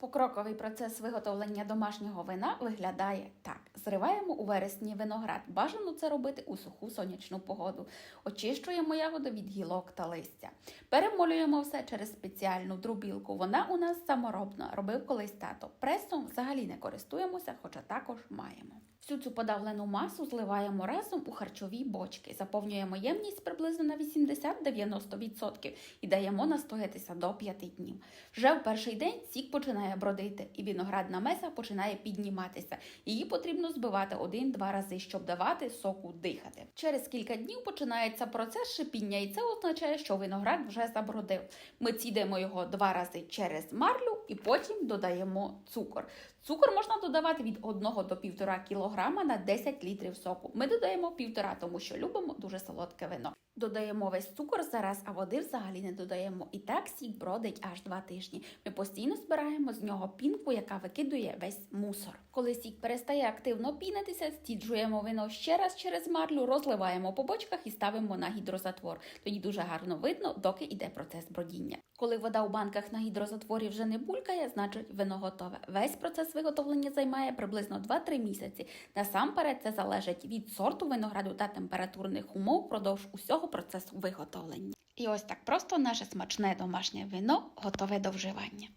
Покроковий процес виготовлення домашнього вина виглядає так: зриваємо у вересні виноград. Бажано це робити у суху сонячну погоду. Очищуємо ягоди від гілок та листя. Перемолюємо все через спеціальну дробілку. Вона у нас саморобна, робив колись тато. Пресом взагалі не користуємося, хоча також маємо. Всю цю подавлену масу зливаємо разом у харчові бочки, заповнюємо ємність приблизно на 80-90% і даємо настоятися до 5 днів. Вже в перший день сік починає бродити, і виноградна меса починає підніматися. Її потрібно збивати один-два рази, щоб давати соку дихати. Через кілька днів починається процес шипіння, і це означає, що виноград вже забродив. Ми цідимо його два рази через марлю і потім додаємо цукор. Цукор можна додавати від 1 до 1,5 кг на 10 літрів соку. Ми додаємо 1,5, тому що любимо дуже солодке вино. Додаємо весь цукор зараз, а води взагалі не додаємо. І так сік бродить аж два тижні. Ми постійно збираємо з нього пінку, яка викидує весь мусор. Коли сік перестає активно пінитися, стіджуємо вино ще раз через марлю, розливаємо по бочках і ставимо на гідрозатвор. Тоді дуже гарно видно, доки йде процес бродіння. Коли вода у банках на гідрозатворі вже не булькає, значить вино готове. Весь процес виготовлення займає приблизно 2-3 місяці. Насамперед це залежить від сорту винограду та температурних умов впродовж усього процесу виготовлення. І ось так просто наше смачне домашнє вино готове до вживання.